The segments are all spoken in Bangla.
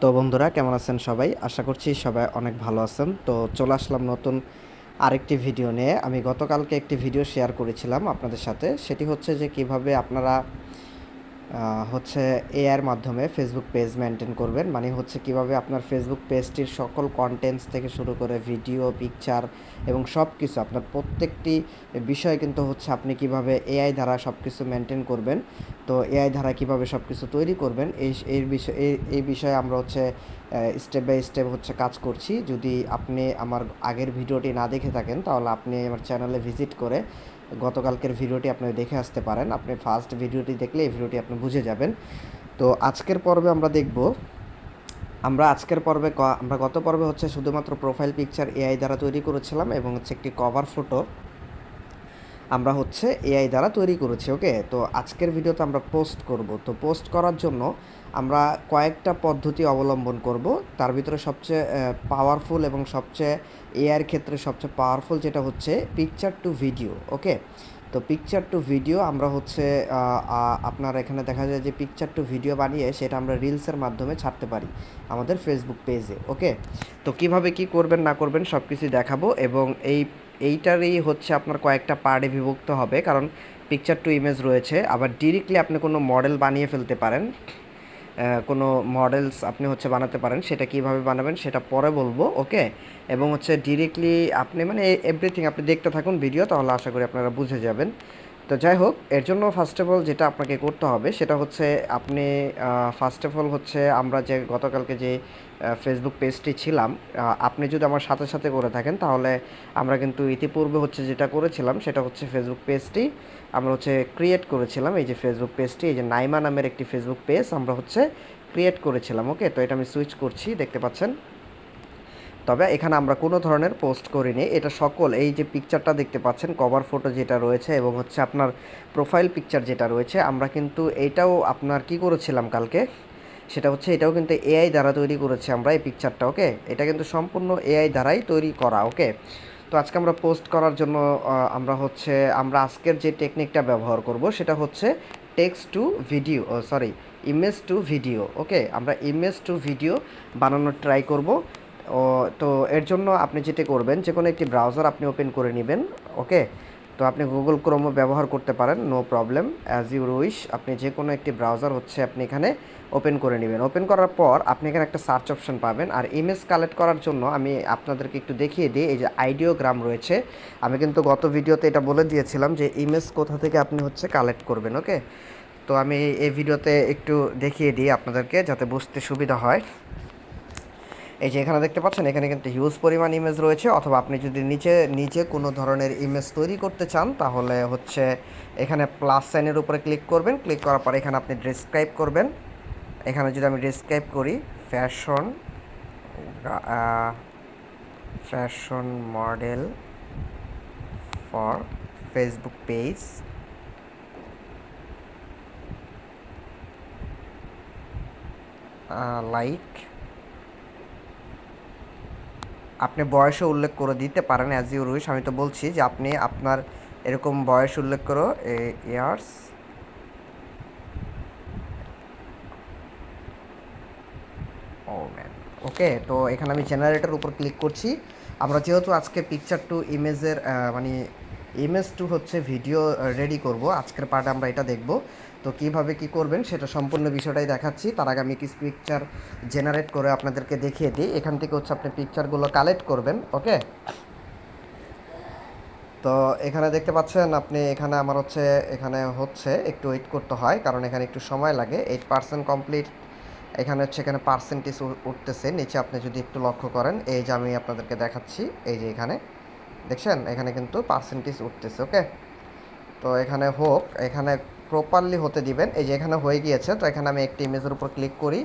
তো বন্ধুরা, কেমন আছেন সবাই? আশা করছি সবাই অনেক ভালো আছেন। তো চলে আসলাম নতুন আরেকটি ভিডিও নিয়ে। আমি গতকালকে একটি ভিডিও শেয়ার করেছিলাম আপনাদের সাথে। সেটি হচ্ছে যে কীভাবে আপনারা হচ্ছে এআইয়ের মাধ্যমে ফেসবুক পেজ মেনটেন করবেন। মানে হচ্ছে কীভাবে আপনার ফেসবুক পেজটির সকল কন্টেন্টস থেকে শুরু করে ভিডিও পিকচার এবং সব কিছু আপনার প্রত্যেকটি বিষয় কিন্তু হচ্ছে আপনি কীভাবে এআই দ্বারা সব কিছু মেনটেন করবেন। তো এআই দ্বারা কীভাবে সব কিছু তৈরি করবেন, এই এই বিষয়, এই বিষয়ে আমরা হচ্ছে স্টেপ বাই স্টেপ হচ্ছে কাজ করছি। যদি আপনি আমার আগের ভিডিওটি না দেখে থাকেন, তাহলে আপনি আমার চ্যানেলে ভিজিট করে গতকালকের ভিডিওটি আপনি দেখে আসতে পারেন। আপনি ফার্স্ট ভিডিওটি দেখলে এই ভিডিওটি আপনি বুঝে যাবেন। তো আজকের পর্বে আমরা দেখব, আমরা আজকের পর্বে আমরা গত পর্বে হচ্ছে শুধুমাত্র প্রোফাইল পিকচার এআই দ্বারা তৈরি করেছিলাম এবং হচ্ছে একটি কভার ফটো আমরা হচ্ছে এআই দ্বারা তৈরি করেছি ওকে তো আজকের ভিডিওতে আমরা পোস্ট করব। তো পোস্ট করার জন্য আমরা কয়েকটা পদ্ধতি অবলম্বন করব। তার ভিতরে সবচেয়ে পাওয়ারফুল এবং সবচেয়ে এআইয়ের ক্ষেত্রে সবচেয়ে পাওয়ারফুল যেটা হচ্ছে পিকচার টু ভিডিও ওকে তো পিকচার টু ভিডিও আমরা হচ্ছে আপনার এখানে দেখা যায় যে পিকচার টু ভিডিও বানিয়ে সেটা আমরা রিলসের মাধ্যমে ছাড়তে পারি আমাদের ফেসবুক পেজে ওকে তো কীভাবে কি করবেন, না করবেন সব কিছু দেখাবো এবং এই, এইটারই হচ্ছে আপনার কয়েকটা পার্টে বিভক্ত হবে কারণ পিকচার টু ইমেজ রয়েছে। আবার ডিরেক্টলি আপনি কোনো মডেল বানিয়ে ফেলতে পারেন। কোনো মডেলস আপনি হচ্ছে বানাতে পারেন, সেটা কীভাবে বানাবেন সেটা পরে বলব ওকে এবং হচ্ছে ডিরেক্টলি আপনি মানে এভরিথিং আপনি দেখতে থাকুন ভিডিও তাহলে আশা করি আপনারা বুঝে যাবেন। তো যাই হোক, এর জন্য ফার্স্ট অফ অল যেটা আপনাকে করতে হবে সেটা হচ্ছে আপনি ফার্স্ট অফ অল হচ্ছে আমরা যে গতকালকে যে ফেসবুক পেজটি ছিলাম আপনি যদি আমার সাথে সাথে করে থাকেন তাহলে আমরা কিন্তু ইতিপূর্বে হচ্ছে যেটা করেছিলাম সেটা হচ্ছে ফেসবুক পেজটি আমরা হচ্ছে ক্রিয়েট করেছিলাম। এই যে ফেসবুক পেজটি এই যে নাইমা নামের একটি ফেসবুক পেজ আমরা হচ্ছে ক্রিয়েট করেছিলাম ওকে তো এটা আমি সুইচ করছি, দেখতে পাচ্ছেন? তবে এখানে আমরা কোনো ধরনের পোস্ট করিনি। এটা সকল, এই যে পিকচারটা দেখতে পাচ্ছেন কভার ফটো যেটা রয়েছে এবং হচ্ছে আপনার প্রোফাইল পিকচার যেটা রয়েছে, আমরা কিন্তু এটাও আপনার কি করেছিলাম কালকে? সেটা হচ্ছে এটাও কিন্তু এআই দ্বারা তৈরি করেছি আমরা এই পিকচারটা ওকে এটা কিন্তু সম্পূর্ণ এআই দ্বারাই তৈরি করা ওকে তো আজকে আমরা পোস্ট করার জন্য আমরা হচ্ছে, আমরা আজকের যে টেকনিকটা ব্যবহার করব সেটা হচ্ছে text to video sorry image to video okay আমরা ইমেজ টু ভিডিও বানানোর ট্রাই করব। ও, তো এর জন্য আপনি যেটা করবেন, যে কোনো একটি ব্রাউজার আপনি ওপেন করে নেবেন ওকে তো আপনি গুগল ক্রোমও ব্যবহার করতে পারেন no problem as you wish আপনি যে কোনো একটি ব্রাউজার হচ্ছে আপনি এখানে ওপেন করে নেবেন। ওপেন করার পর আপনি এখানে একটা সার্চ অপশন পাবেন, আর ইমেজ কালেক্ট করার জন্য আমি আপনাদেরকে একটু দেখিয়ে দিই, এই যে আইডিওগ্রাম রয়েছে। আমি কিন্তু গত ভিডিওতে এটা বলে দিয়েছিলাম যে ইমেজ কোথা থেকে আপনি হচ্ছে কালেক্ট করবেন ওকে তো আমি এই ভিডিওতে একটু দেখিয়ে দিই আপনাদেরকে, যাতে বুঝতে সুবিধা হয়। এই যে এখানে দেখতে পাচ্ছেন, এখানে কিন্তু হিউজ পরিমাণ ইমেজ রয়েছে, অথবা আপনি যদি নিচে নিচে কোনো ধরনের ইমেজ তৈরি করতে চান, তাহলে হচ্ছে এখানে প্লাস সাইনের উপরে ক্লিক করবেন। ক্লিক করার পর এখানে আপনি ডিসক্রাইব করবেন। এখানে যদি আমি ডিসক্রাইব করি fashion fashion model for Facebook page like আপনি বয়সে উল্লেখ করে দিতে পারেন অ্যাজ ইউ উইশ আমি তো বলছি যে আপনি আপনার এরকম বয়স উল্লেখ করো ইয়ার্স ও ওকে তো এখানে আমি জেনারেটর উপর ক্লিক করছি। আমরা যেহেতু আজকে পিকচার টু ইমেজের মানে ইমেজ টু হচ্ছে ভিডিও রেডি করব, আজকের পার্টে আমরা এটা দেখব। তো কীভাবে কি করবেন সেটা সম্পূর্ণ বিষয়টাই দেখাচ্ছি। তার আগে আমি কিছু পিকচার জেনারেট করে আপনাদেরকে দেখিয়ে দিই। এখান থেকে হচ্ছে আপনি পিকচারগুলো কালেক্ট করবেন ওকে তো এখানে দেখতে পাচ্ছেন আপনি, এখানে আমার হচ্ছে, এখানে হচ্ছে একটু ওয়েট করতে হয়, কারণ এখানে একটু সময় লাগে। এইট পার্সেন্ট কমপ্লিট এখানে হচ্ছে এখানে পার্সেন্টেজ উঠতেছে। নিচে আপনি যদি একটু লক্ষ্য করেন, এই যে আমি আপনাদেরকে দেখাচ্ছি, এই যে এখানে, দেখছেন? এখানে কিন্তু পার্সেন্টেজ উঠতেছে ওকে তো এখানে হোক, এখানে প্রপারলি হতে দিবেন। এই যে এখানে হয়ে গিয়েছে, তো এখানে আমি একটি ইমেজের উপর ক্লিক করি।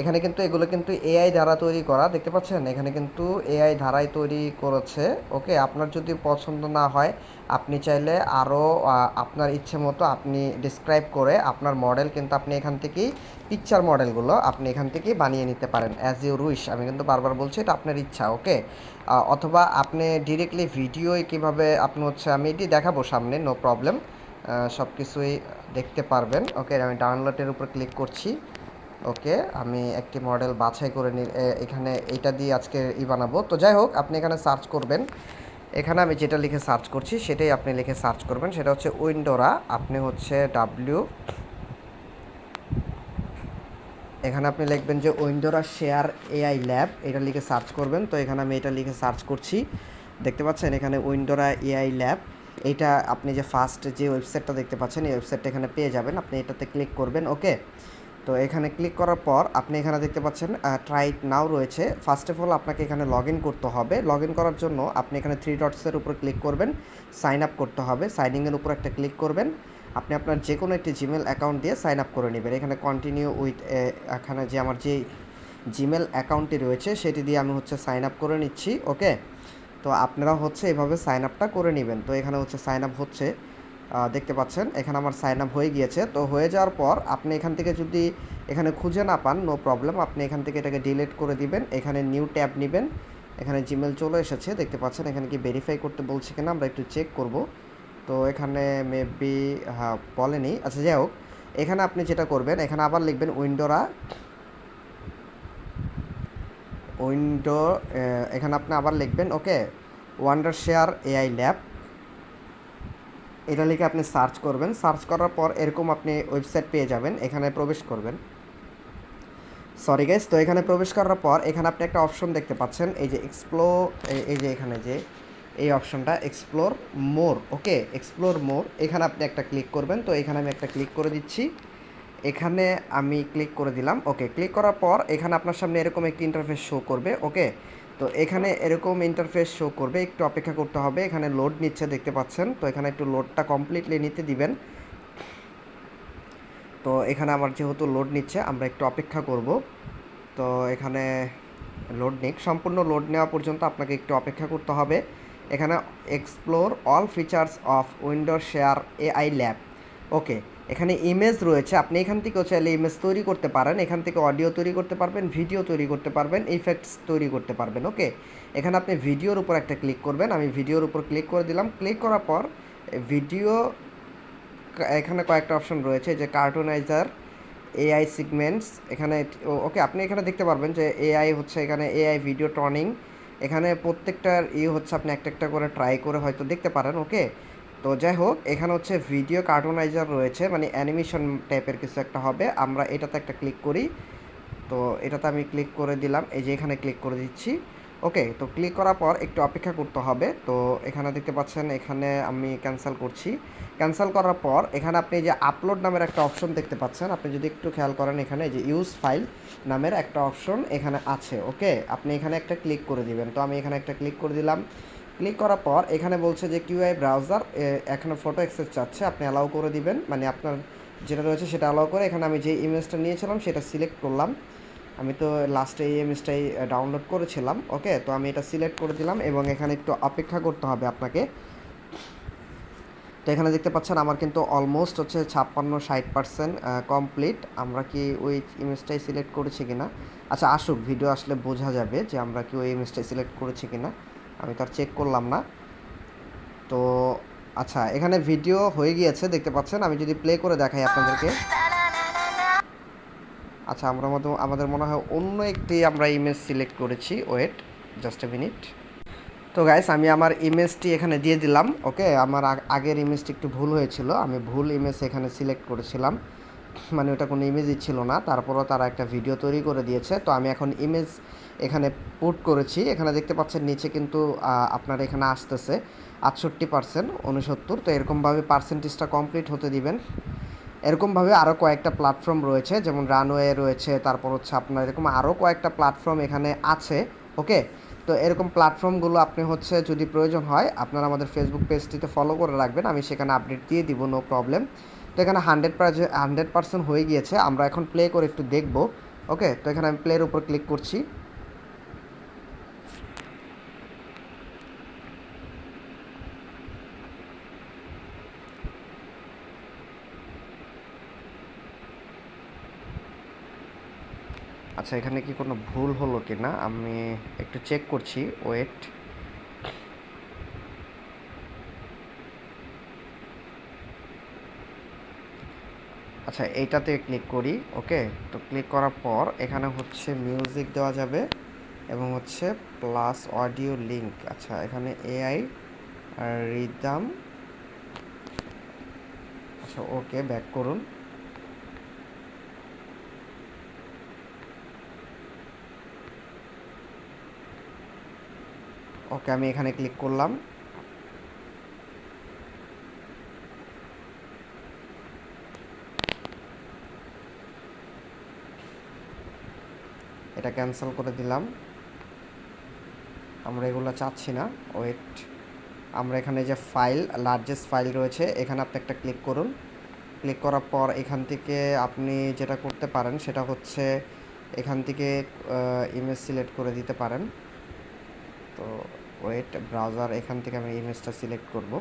এখানে কিন্তু এগুলো কিন্তু এআই দ্বারা তৈরি করা, দেখতে পাচ্ছেন? এখানে কিন্তু এআই ধারাই তৈরি করেছে। ওকে আপনার যদি পছন্দ না হয়, আপনি চাইলে আরও আপনার ইচ্ছে মতো আপনি ডিসক্রাইব করে আপনার মডেল কিন্তু আপনি এখান থেকেই পিকচার মডেলগুলো আপনি এখান থেকেই বানিয়ে নিতে পারেন। অ্যাজ ইউ উইশ আমি কিন্তু বারবার বলছি, এটা আপনার ইচ্ছা ওকে অথবা আপনি ডিরেক্টলি ভিডিওয় কীভাবে, আপনি হচ্ছে, আমি এটি দেখাবো সামনে নো প্রবলেম সব কিছুই দেখতে পারবেন। ওকে আমি ডাউনলোডের উপর ক্লিক করছি। ওকে, আমি একটি মডেল বাছাই করে নি এখানে এইটা দিয়ে আজকে ই বানাবো। তো যাই হোক, আপনি এখানে সার্চ করবেন। এখানে আমি যেটা লিখে সার্চ করছি, সেটাই আপনি লিখে সার্চ করবেন। সেটা হচ্ছে উইন্ডোরা। আপনি হচ্ছে ডাব্লিউ এখানে আপনি লিখবেন যে উইন্ডোরা শেয়ার এআই ল্যাব। এটা লিখে সার্চ করবেন। তো এখানে আমি এটা লিখে সার্চ করছি। দেখতে পাচ্ছেন, এখানে উইন্ডোরা এআই ল্যাব। এইটা আপনি যে ফার্স্ট যে ওয়েবসাইটটা দেখতে পাচ্ছেন, এই ওয়েবসাইটটা এখানে পেয়ে যাবেন। আপনি এটাতে ক্লিক করবেন ওকে তো এখানে ক্লিক করার পর আপনি এখানে দেখতে পাচ্ছেন ট্রাই নাও রয়েছে। ফার্স্ট অফ অল আপনাকে এখানে লগ করতে হবে। লগ করার জন্য আপনি এখানে থ্রি ডটসের উপর ক্লিক করবেন। সাইন আপ করতে হবে। সাইনিংয়ের উপর একটা ক্লিক করবেন। আপনি আপনার যে কোনো একটি জিমেল অ্যাকাউন্ট দিয়ে সাইন আপ করে নেবেন। এখানে কন্টিনিউ উইথ এখানে যে আমার যে জিমেল অ্যাকাউন্টটি রয়েছে, সেটি দিয়ে আমি হচ্ছে সাইন আপ করে নিচ্ছি ওকে তো আপনারা হচ্ছে এভাবে সাইন আপটা করে নেবেন। তো এখানে হচ্ছে সাইন আপ হচ্ছে দেখতে পাচ্ছেন, এখানে আমার সাইন আপ হয়ে গিয়েছে। তো হয়ে যাওয়ার পর আপনি এখান থেকে যদি এখানে খুঁজে না পান নো প্রবলেম আপনি এখান থেকে এটাকে ডিলিট করে দিবেন। এখানে নিউ ট্যাব নেবেন, এখানে জিমেল চলে এসেছে, দেখতে পাচ্ছেন, এখানে কি ভেরিফাই করতে বলছে কিনা আমরা একটু চেক করব। তো এখানে মেবি হ্যাঁ বলেনি। আচ্ছা যাই হোক, এখানে আপনি যেটা করবেন, এখানে আবার লিখবেন উইন্ডোরা উইন্ডো এখানে আপনি আবার লিখবেন, okay wonder share AI lab এটা লিখে আপনি সার্চ করবেন। সার্চ করার পর এরকম আপনি ওয়েবসাইট পেয়ে যাবেন, এখানে প্রবেশ করবেন। সরি গাইস তো এখানে প্রবেশ করার পর এখানে আপনি একটা অপশন দেখতে পাচ্ছেন, এই যে এক্সপ্লো এই যে এখানে যে, এই অপশনটা এক্সপ্লোর মোর ওকে এক্সপ্লোর মোর এখানে আপনি একটা ক্লিক করবেন। তো এখানে আমি একটা ক্লিক করে দিচ্ছি। এখানে আমি ক্লিক করে দিলাম ওকে ক্লিক করার পর এখানে আপনার সামনে এরকম একটি ইন্টারফেস শো করবে ওকে তো এখানে এরকম ইন্টারফেস শো করবে, একটু অপেক্ষা করতে হবে, এখানে লোড নিচ্ছে দেখতে পাচ্ছেন, তো এখানে একটু লোডটা কমপ্লিটলি নিতে দিবেন। তো এখানে আমার যেহেতু লোড নিচ্ছে, আমরা একটু অপেক্ষা করব। তো এখানে লোড নিক, সম্পূর্ণ লোড নেওয়া পর্যন্ত আপনাকে একটু অপেক্ষা করতে হবে। এখানে explore all features of Wondershare AI lab okay এখানে ইমেজ রয়েছে। আপনি এখান থেকেও চাইলে ইমেজ তৈরি করতে পারেন। এখান থেকে অডিও তৈরি করতে পারবেন ভিডিও তৈরি করতে পারবেন ইফেক্টস তৈরি করতে পারবেন ওকে এখানে আপনি ভিডিওর উপর একটা ক্লিক করবেন। আমি ভিডিওর উপর ক্লিক করে দিলাম। ক্লিক করার পর ভিডিও এখানে কয়েকটা অপশন রয়েছে যে কার্টুনাইজার এআই সিগমেন্টস এখানে ওকে আপনি এখানে দেখতে পারবেন যে এআই হচ্ছে এখানে এআই ভিডিও টর্নিং এখানে প্রত্যেকটার ই হচ্ছে আপনি একটা একটা করে ট্রাই করে হয়তো দেখতে পারেন ওকে তো যাই হোক এখানে হচ্ছে ভিডিও কার্টুনাইজার রয়েছে মানে অ্যানিমেশন টাইপের কিছু একটা হবে। আমরা এটাতে একটা ক্লিক করি। তো এটাতে আমি ক্লিক করে দিলাম, এই যে এখানে ক্লিক করে দিচ্ছি। ওকে তো ক্লিক করার পর একটু অপেক্ষা করতে হবে। তো এখানে দেখতে পাচ্ছেন, এখানে আমি ক্যান্সেল করছি। ক্যান্সেল করার পর এখানে আপনি যে আপলোড নামের একটা অপশন দেখতে পাচ্ছেন। আপনি যদি একটু খেয়াল করেন এখানে যে ইউজ ফাইল নামের একটা অপশন এখানে আছে। ওকে আপনি এখানে একটা ক্লিক করে দিবেন। তো আমি এখানে একটা ক্লিক করে দিলাম। ক্লিক করার পর এখানে বলছে যে কিউআই ব্রাউজার এখানে ফটো অ্যাক্সেস চাচ্ছে, আপনি অ্যালাউ করে দিবেন। মানে আপনার যেটা রয়েছে সেটা অ্যালাউ করে এখানে আমি যে ইমেজটা নিয়েছিলাম সেটা সিলেক্ট করলাম। আমি তো লাস্টে এই ইমেজটাই ডাউনলোড করেছিলাম ওকে তো আমি এটা সিলেক্ট করে দিলাম এবং এখানে একটু অপেক্ষা করতে হবে আপনাকে। তো এখানে দেখতে পাচ্ছেন আমার কিন্তু অলমোস্ট হচ্ছে ছাপ্পান্ন, ষাট পার্সেন্ট কমপ্লিট আমরা কি ওই ইমেজটাই সিলেক্ট করেছি কিনা? আচ্ছা আসুক ভিডিও আসলে বোঝা যাবে যে আমরা কি ওই ইমেজটাই সিলেক্ট করেছি কিনা। আমি তার চেক করলাম না। তো আচ্ছা এখানে ভিডিও হয়ে গিয়েছে, দেখতে পাচ্ছেন? আমি যদি প্লে করে দেখাই আপনাদেরকে। আচ্ছা আমরা মতো, আমাদের মনে হয় অন্য একটি আমরা ইমেজ সিলেক্ট করেছি। ওয়েট জাস্ট এ মিনিট তো গাইস আমি আমার ইমেজটি এখানে দিয়ে দিলাম ওকে আমার আগের ইমেজটি একটু ভুল হয়েছিল। আমি ভুল ইমেজ এখানে সিলেক্ট করেছিলাম। মানে ওটা কোনো ইমেজই ছিল না। তারপরও তারা একটা ভিডিও তৈরি করে দিয়েছে। তো আমি এখন ইমেজ এখানে পুট করেছি। এখানে দেখতে পাচ্ছেন নিচে কিন্তু আপনার এখানে আসতেছে আটষট্টি পার্সেন্ট উনসত্তর তো এরকমভাবে পার্সেন্টেজটা কমপ্লিট হতে দিবেন। এরকমভাবে আরও কয়েকটা প্ল্যাটফর্ম রয়েছে, যেমন রানওয়ে রয়েছে, তারপর হচ্ছে আপনার এরকম আরও কয়েকটা প্ল্যাটফর্ম এখানে আছে ওকে তো এরকম প্ল্যাটফর্মগুলো আপনি হচ্ছে যদি প্রয়োজন হয়, আপনারা আমাদের ফেসবুক পেজটিতে ফলো করে রাখবেন, আমি সেখানে আপডেট দিয়ে দিব নো প্রবলেম তো এখানে হান্ড্রেড হান্ড্রেড পার্সেন্ট হয়ে গিয়েছে, আমরা এখন প্লে করে একটু দেখব ওকে তো এখানে আমি প্লের উপর ক্লিক করছি। আচ্ছা এখানে কি কোনো ভুল হলো কি না আমি একটু চেক করছি ওয়েট আচ্ছা এইটাতে ক্লিক করি ওকে তো ক্লিক করার পর এখানে হচ্ছে মিউজিক দেওয়া যাবে এবং হচ্ছে প্লাস অডিও লিঙ্ক আচ্ছা এখানে এআই রিদাম আচ্ছা ওকে ব্যাক করুন। ওকে, আমি এখানে ক্লিক করলাম। এটা ক্যান্সেল করে দিলাম। আমরা এগুলো চাচ্ছি না। ওয়েট। আমরা এখানে যে ফাইল লার্জেস্ট ফাইল রয়েছে, এখানে আপনি একটা ক্লিক করুন। ক্লিক করার পর এখান থেকে আপনি যেটা করতে পারেন, সেটা হচ্ছে এখান থেকে ইমেজ সিলেক্ট করে দিতে পারেন। তো ওয়েট ব্রাউজার, এখান থেকে আমি ইমেজটা সিলেক্ট করব।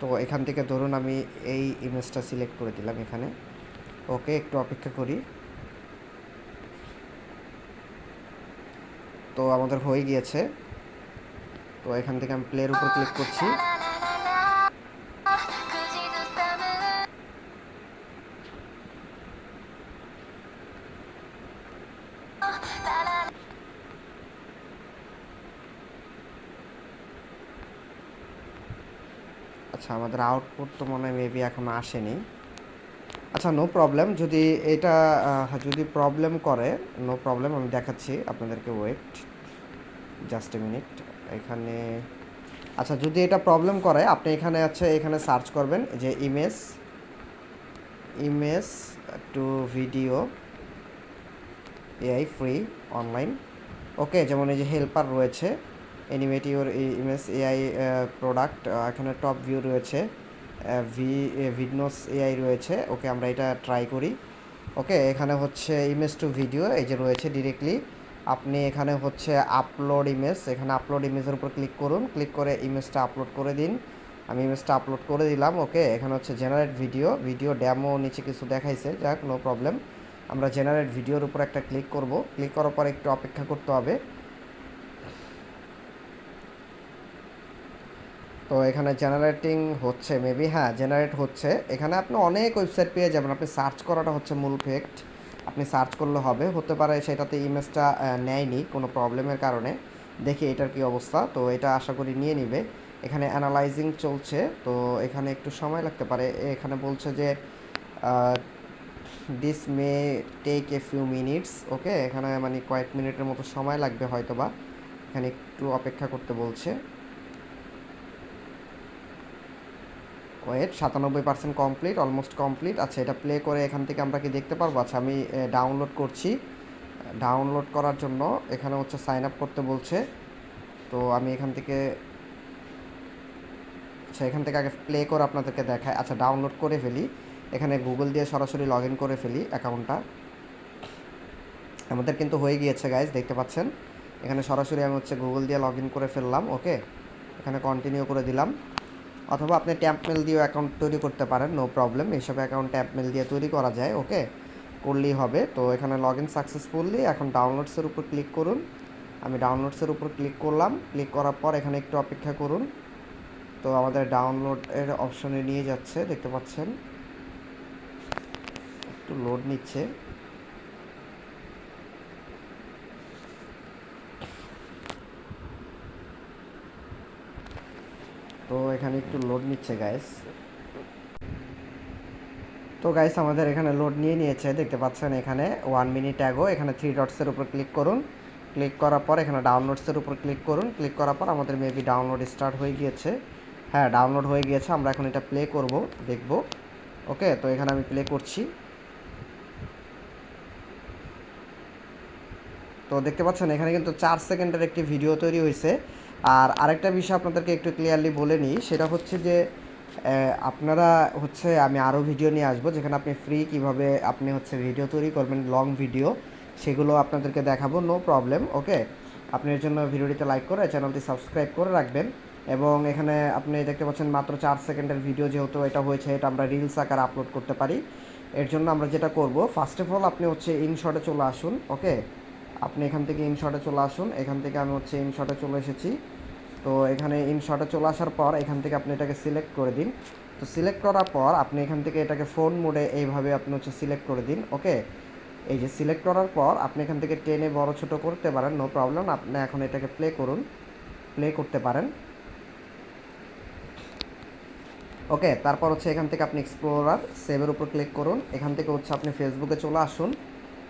তো এখান থেকে ধরুন আমি এই ইমেজটা সিলেক্ট করে দিলাম এখানে। ওকে, একটু অপেক্ষা করি। তো আমাদের হয়ে গিয়েছে। তো এখান থেকে আমি প্লের উপর ক্লিক করছি। আচ্ছা আমাদের আউটপুট তো মনে হয় মেবি এখনও আসেনি। আচ্ছা নো প্রবলেম যদি এটা যদি প্রবলেম করে নো প্রবলেম আমি দেখাচ্ছি আপনাদেরকে ওয়েট জাস্ট এ মিনিট এখানে আচ্ছা যদি এটা প্রবলেম করে, আপনি এখানে আছে এখানে সার্চ করবেন যে image image to video AI free online okay যেমন এই যে হেল্পার রয়েছে animate your image AI product এখানে টপ ভিউ রয়েছে ভি ভিডনোস এআই রয়েছে, ওকে আমরা এটা ট্রাই করি। ওকে, এখানে হচ্ছে ইমেজ টু ভিডিও এই যে রয়েছে ডিরেক্টলি আপনি এখানে হচ্ছে আপলোড ইমেজ এখানে আপলোড ইমেজের উপর ক্লিক করুন ক্লিক করে ইমেজটা আপলোড করে দিন। আমি ইমেজটা আপলোড করে দিলাম, ওকে, এখানে হচ্ছে জেনারেট ভিডিও ভিডিও ড্যামো নিচে কিছু দেখাইছে, যাক নো প্রবলেম আমরা জেনারেট ভিডিওর উপর একটা ক্লিক করব ক্লিক করার পর একটু অপেক্ষা করতে হবে। তো এখানে জেনারেটিং হচ্ছে মেবি হ্যাঁ জেনারেট হচ্ছে। এখানে আপনি অনেক ওয়েবসাইট পেয়ে যাবেন। আপনি সার্চ করাটা হচ্ছে মূল ফেক্ট আপনি সার্চ করলে হবে। হতে পারে সেটাতে ইমেজটা নেয়নি কোনো প্রবলেমের কারণে। দেখি এটার কি অবস্থা। তো এটা আশা করি নিয়ে নিবে। এখানে অ্যানালাইজিং চলছে। তো এখানে একটু সময় লাগতে পারে। এখানে বলছে যে this may take a few minutes okay এখানে মানে কয়েক মিনিটের মতো সময় লাগবে হয়তো বা এখানে একটু অপেক্ষা করতে বলছে। ওয়েট, সাতানব্বই পার্সেন্ট কমপ্লিট অলমোস্ট কমপ্লিট আচ্ছা এটা প্লে করে এখান থেকে আমরা কি দেখতে পারব? আচ্ছা আমি ডাউনলোড করছি। ডাউনলোড করার জন্য এখানে হচ্ছে সাইন আপ করতে বলছে। তো আমি এখান থেকে আচ্ছা এখান থেকে আগে প্লে করে আপনাদেরকে দেখায় আচ্ছা ডাউনলোড করে ফেলি। এখানে গুগল দিয়ে সরাসরি লগ করে ফেলি অ্যাকাউন্টটা আমাদের কিন্তু হয়ে গিয়েছে গাইজ দেখতে পাচ্ছেন? এখানে সরাসরি আমি হচ্ছে গুগল দিয়ে লগ করে ফেললাম ওকে এখানে কন্টিনিউ করে দিলাম। অথবা আপনি ট্যাপ মেল দিয়েও অ্যাকাউন্ট তৈরি করতে পারেন নো প্রবলেম এইসব অ্যাকাউন্ট ট্যাপ মেল দিয়ে তৈরি করা যায় ওকে করলেই হবে। তো এখানে লগ ইন সাকসেসফুললি এখন ডাউনলোডসের উপর ক্লিক করুন। আমি ডাউনলোডসের উপর ক্লিক করলাম। ক্লিক করার পর এখানে একটু অপেক্ষা করুন। তো আমাদের ডাউনলোডের অপশনে নিয়ে যাচ্ছে, দেখতে পাচ্ছেন? একটু লোড নিচ্ছে। তো এখানে একটু লোড নিচ্ছে গাইস তো গাইস আমাদের এখানে লোড নিয়ে নিয়েছে, দেখতে পাচ্ছেন এখানে ওয়ান মিনিট অ্যাগো এখানে থ্রি ডটসের উপর ক্লিক করুন। ক্লিক করার পর এখানে ডাউনলোডসের উপর ক্লিক করুন। ক্লিক করার পর আমাদের মেবি ডাউনলোড স্টার্ট হয়ে গিয়েছে। হ্যাঁ ডাউনলোড হয়ে গিয়েছে, আমরা এখন এটা প্লে করব, দেখব। ওকে তো এখানে আমি প্লে করছি। তো দেখতে পাচ্ছেন এখানে কিন্তু চার সেকেন্ডের একটি ভিডিও তৈরি হয়েছে। আর আরেকটা বিষয় আপনাদেরকে একটু ক্লিয়ারলি বলে নিই, সেটা হচ্ছে যে আপনারা হচ্ছে আমি আরও ভিডিও নিয়ে আসব, যেখানে আপনি ফ্রি কীভাবে আপনি হচ্ছে ভিডিও তৈরি করবেন লং ভিডিও সেগুলো আপনাদেরকে দেখাবো নো প্রবলেম ওকে আপনি এর জন্য ভিডিওটিতে লাইক করে চ্যানেলটি সাবস্ক্রাইব করে রাখবেন এবং এখানে আপনি দেখতে পাচ্ছেন মাত্র চার সেকেন্ডের ভিডিও যেহেতু এটা হয়েছে, এটা আমরা রিলস আকার আপলোড করতে পারি। এর জন্য আমরা যেটা করব ফার্স্ট অফ অল আপনি হচ্ছে ইনশটে চলে আসুন ওকে আপনি এখান থেকে ইনশটে চলে আসুন। এখান থেকে আমি হচ্ছে ইনশটে চলে এসেছি। তো এখানে ইনশটে চলে আসার পর এখান থেকে আপনি এটাকে সিলেক্ট করে দিন। তো সিলেক্ট করার পর আপনি এখান থেকে এটাকে ফোন মোডে এইভাবে আপনি হচ্ছে সিলেক্ট করে দিন, ওকে? এই যে সিলেক্ট করার পর আপনি এখান থেকে টেনে বড় ছোট করতে পারেন, নো প্রবলেম। আপনি এখন এটাকে প্লে করুন। প্লে করতে পারেন। ওকে, তারপর হচ্ছে এখান থেকে আপনি এক্সপ্লোরার সেভের উপর ক্লিক করুন। এখান থেকে হচ্ছে আপনি ফেসবুকে চলে আসুন।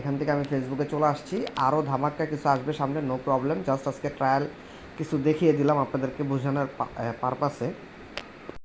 এখান থেকে আমি ফেসবুকে চলে আসছি। আরও ধামাক্কা কিছু আসবে সামনে নো প্রবলেম জাস্ট আজকে ট্রায়াল কিছু দেখিয়ে দিলাম আপনাদেরকে বোঝানোর পারপাসে